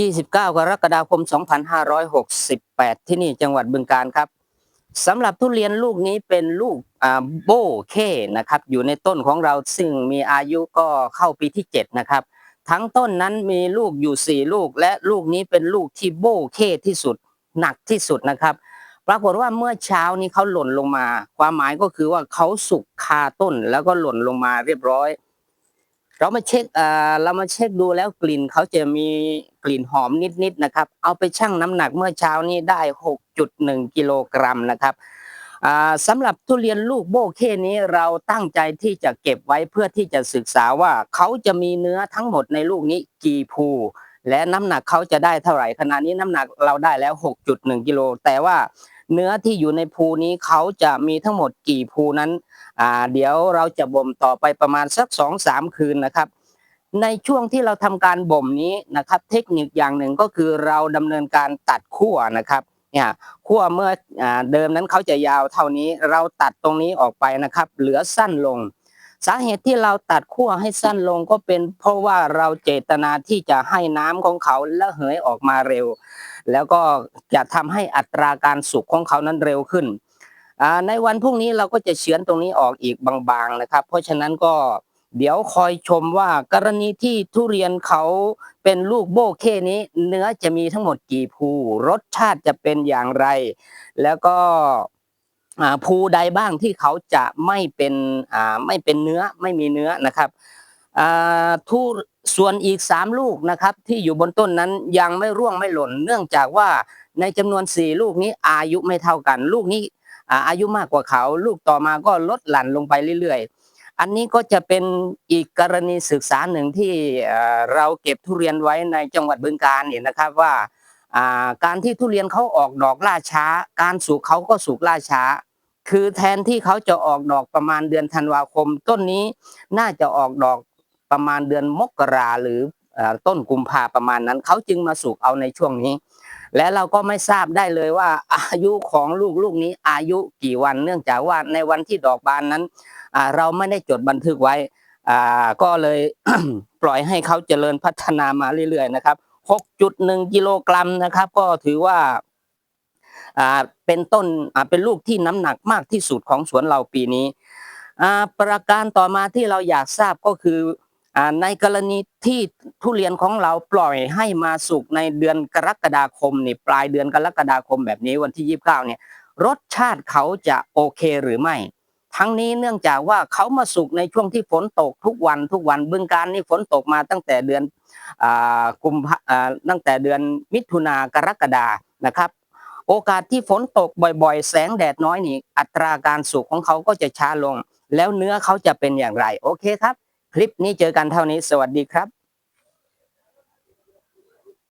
29 กรกฎาคม 2568 ที่นี่จังหวัดบึงกาฬครับสำหรับทุเรียนลูกนี้เป็นลูกโบเคนะครับ อยู่ในต้นของเราซึ่งมีอายุก็เข้าปีที่ 7 นะครับ ทั้งต้นนั้นมีลูกอยู่ 4 ลูก และลูกนี้เป็นลูกที่โบเคที่สุดหนักที่สุดนะครับ ปรากฏว่าเมื่อเช้านี้เขาหล่นลงมา ความหมายก็คือว่าเขาสุกคาต้นแล้วก็หล่นลงมาเรียบร้อย เรามาเช็คเอ่อเรามาเช็คดูแล้วกลิ่นเขาจะมีกลิ่นหอมนิดๆนะครับ เอาไปชั่งน้ำหนักเมื่อเช้านี้ได้ 6.1 กิโลกรัมนะครับอ่าสำหรับทุเรียนลูกโบเคนี้เราตั้งใจที่จะเก็บไว้เพื่อที่จะศึกษาว่าเขาจะมีเนื้อทั้งหมดในลูกนี้กี่ภูและน้ำหนักเขาจะได้เท่าไหร่ขณะนี้น้ำหนักเราได้แล้ว 6.1 กิโลแต่ว่า เนื้อที่อยู่ในภูนี้เขาจะมีทั้งหมดกี่ภูนั้นอ่าเดี๋ยวเราจะบ่มต่อไปประมาณสักสองสามคืนนะครับ ในช่วงที่เราทำการบ่มนี้นะครับ เทคนิคอย่างหนึ่งก็คือเราดำเนินการตัดขั้วนะครับเนี่ยขั้วเมื่ออเดิมนั้นเขาจะยาวเท่านี้เราตัดตรงนี้ออกไปนะครับ เหลือสั้นลง สาเหตุที่เราตัดขั้วให้สั้นลงก็เป็น เพราะว่าเราเจตนาที่จะให้น้ำของเขาระเหยออกมาเร็ว แล้วก็จะทำให้อัตราการสุกของเขานั้นเร็วขึ้นอ่าในวันพรุ่งนี้เราก็จะเฉือนตรงนี้ออกอีกบางๆนะครับ เพราะฉะนั้นก็เดี๋ยวคอยชมว่ากรณีที่ทุเรียนเขาเป็นลูกโบเคนี้ เนื้อจะมีทั้งหมดกี่ภูรสชาติจะเป็นอย่างไร แล้วก็ภูใดบ้างที่เขาจะไม่เป็นอ่าไม่เป็นเนื้อไม่มีเนื้อนะครับ ทุส่วนอีกสามลูกนะครับที่อยู่บนต้นนั้นยังไม่ร่วงไม่หล่น เนื่องจากว่าในจำนวนสี่ลูกนี้อายุไม่เท่ากัน ลูกนี้อาอายุมากกว่าเขา ลูกต่อมาก็ลดหลั่นลงไปเรื่อยๆ อันนี้ก็จะเป็นอีกกรณีศึกษาหนึ่งที่เราเก็บทุเรียนไว้ในจังหวัดบึงกาฬเนี่ยนะครับว่าอ่าการที่ทุเรียนเขาออกดอกล่าช้า การสุกเขาก็สุกล่าช้า คือแทนที่เขาจะออกดอกประมาณเดือนธันวาคม ต้นนี้น่าจะออกดอก ประมาณเดือนมกราหรือต้นกุมภาประมาณนั้นเขาจึงมาสุกเอาในช่วงนี้ และเราก็ไม่ทราบได้เลยว่า อายุของลูกลูกนี้อายุกี่วัน เนื่องจากว่าในวันที่ดอกบานนั้นเราไม่ได้จดบันทึกไว้ก็เลยปล่อยให้เขาเจริญพัฒนามาเรื่อยๆนะครับ 6.1 กิโลกรัมนะครับ ก็ถือว่าเป็นต้นเป็นลูกที่น้ำหนักมากที่สุดของสวนเราปีนี้ประการต่อมาที่เราอยากทราบก็คือ ในกรณีที่ทุเรียนของเราปล่อยให้มาสุกในเดือนกรกฎาคมนี่ปลายเดือนกรกฎาคมแบบนี้วันที่ 29เนี่ยรสชาติเขาจะโอเคหรือไม่ ทั้งนี้เนื่องจากว่าเขามาสุกในช่วงที่ฝนตกทุกวันทุกวันบึงการนี่ฝนตกมาตั้งแต่เดือนกุมภาตั้งแต่เดือนมิถุนากรกฎานะครับ โอกาสที่ฝนตกบ่อยๆ แสงแดดน้อยนี่อัตราการสุกของเขาก็จะช้าลง แล้วเนื้อเขาจะเป็นอย่างไร โอเคครับ คลิปนี้เจอกันเท่านี้สวัสดีครับ